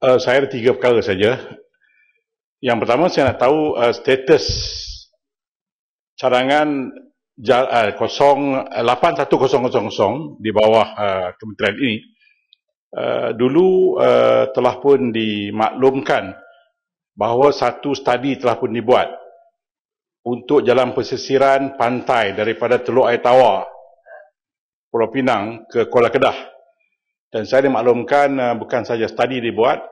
Uh, saya ada tiga perkara saja. Yang pertama saya nak tahu uh, status cadangan uh, 81000 di bawah uh, kementerian ini. Uh, dulu uh, telah pun dimaklumkan bahawa satu studi telah pun dibuat untuk jalan pesisiran pantai daripada Teluk Air Tawar, Pulau Pinang ke Kuala Kedah. Dan saya dimaklumkan uh, bukan saja studi dibuat,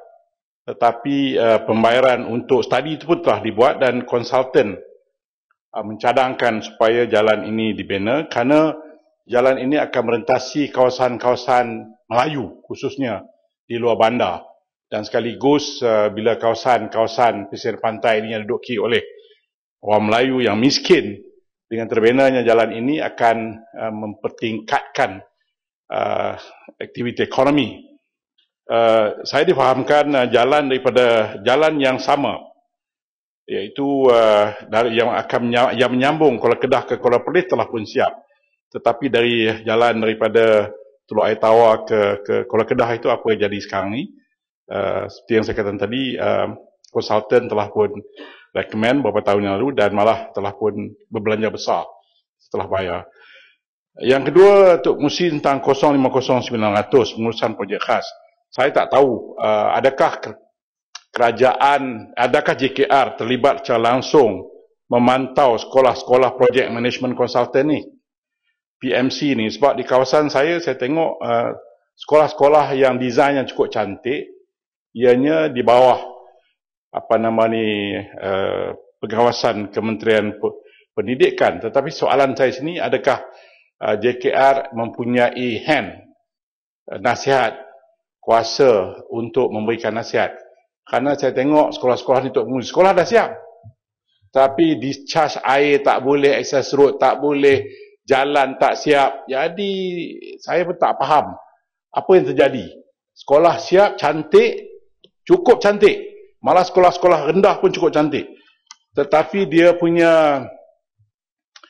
tetapi uh, pembayaran untuk studi itu pun telah dibuat dan konsultan uh, mencadangkan supaya jalan ini dibina kerana jalan ini akan merentasi kawasan-kawasan Melayu khususnya di luar bandar. Dan sekaligus uh, bila kawasan-kawasan pesisir pantai ini yang diduduki oleh orang Melayu yang miskin dengan terbinanya jalan ini akan uh, mempertingkatkan uh, aktiviti ekonomi. Uh, saya difahamkan uh, jalan daripada jalan yang sama iaitu uh, dari yang akan yang menyambung Kuala Kedah ke Kuala Perlis telah pun siap. Tetapi dari jalan daripada Teluk Air Tawar ke ke Kuala Kedah itu apa yang jadi sekarang ni? Uh, seperti yang saya katakan tadi, uh, konsultan telah pun recommend beberapa tahun yang lalu dan malah telah pun berbelanja besar setelah bayar. Yang kedua, untuk musi tentang 050900, pengurusan projek khas. Saya tak tahu, uh, adakah kerajaan, adakah JKR terlibat secara langsung memantau sekolah-sekolah projek management consultant ni, PMC ni. Sebab di kawasan saya, saya tengok uh, sekolah-sekolah yang desain yang cukup cantik, ianya di bawah apa nama ni, uh, pengawasan Kementerian Pendidikan. Tetapi soalan saya sini, adakah JKR mempunyai hand uh, nasihat kuasa untuk memberikan nasihat. Kerana saya tengok sekolah-sekolah ni untuk sekolah dah siap. Tapi discharge air tak boleh access road tak boleh jalan tak siap. Jadi saya pun tak faham apa yang terjadi. Sekolah siap cantik cukup cantik. Malah sekolah-sekolah rendah pun cukup cantik. Tetapi dia punya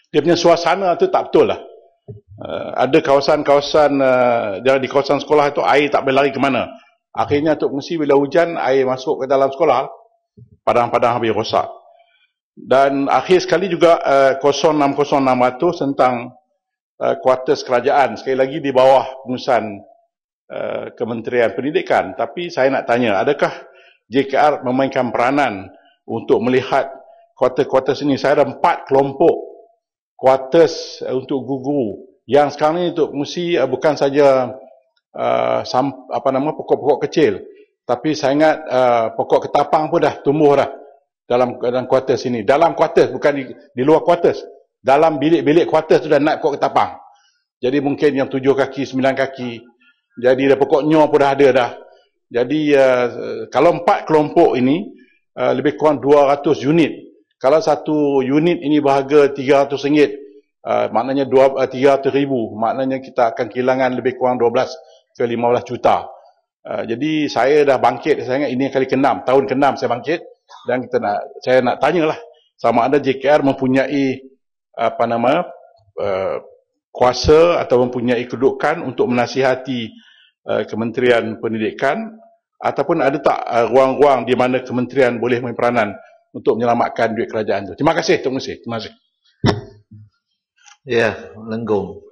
dia punya suasana tu tak betul lah uh, ada kawasan-kawasan uh, di kawasan sekolah itu air tak boleh lari ke mana. Akhirnya Tok Musi bila hujan air masuk ke dalam sekolah, padang-padang habis rosak. Dan akhir sekali juga uh, 060600 tentang uh, kuartus kerajaan. Sekali lagi di bawah pengurusan uh, Kementerian Pendidikan. Tapi saya nak tanya, adakah JKR memainkan peranan untuk melihat kuartus-kuartus ini? Saya ada empat kelompok kuartus untuk guru yang sekarang ni untuk mesti uh, bukan saja uh, sam, apa nama pokok-pokok kecil. Tapi saya ingat uh, pokok ketapang pun dah tumbuh dah dalam dalam kuartus ini. Dalam kuartus bukan di, di luar kuartus. Dalam bilik-bilik kuartus tu dah naik pokok ketapang. Jadi mungkin yang tujuh kaki sembilan kaki. Jadi dah pokok nyo pun dah ada dah. Jadi uh, kalau empat kelompok ini uh, lebih kurang 200 unit. Kalau satu unit ini berharga RM300 Uh, maknanya dua, uh, 300 ribu. Maknanya kita akan kehilangan lebih kurang 12 ke 15 juta. Uh, jadi saya dah bangkit saya ingat ini kali ke-6 tahun ke-6 saya bangkit. Dan kita nak saya nak tanyalah sama ada JKR mempunyai apa nama uh, kuasa atau mempunyai kedudukan untuk menasihati uh, Kementerian Pendidikan ataupun ada tak uh, ruang-ruang di mana kementerian boleh main peranan untuk menyelamatkan duit kerajaan itu terima kasih terima kasih terima kasih 也能够。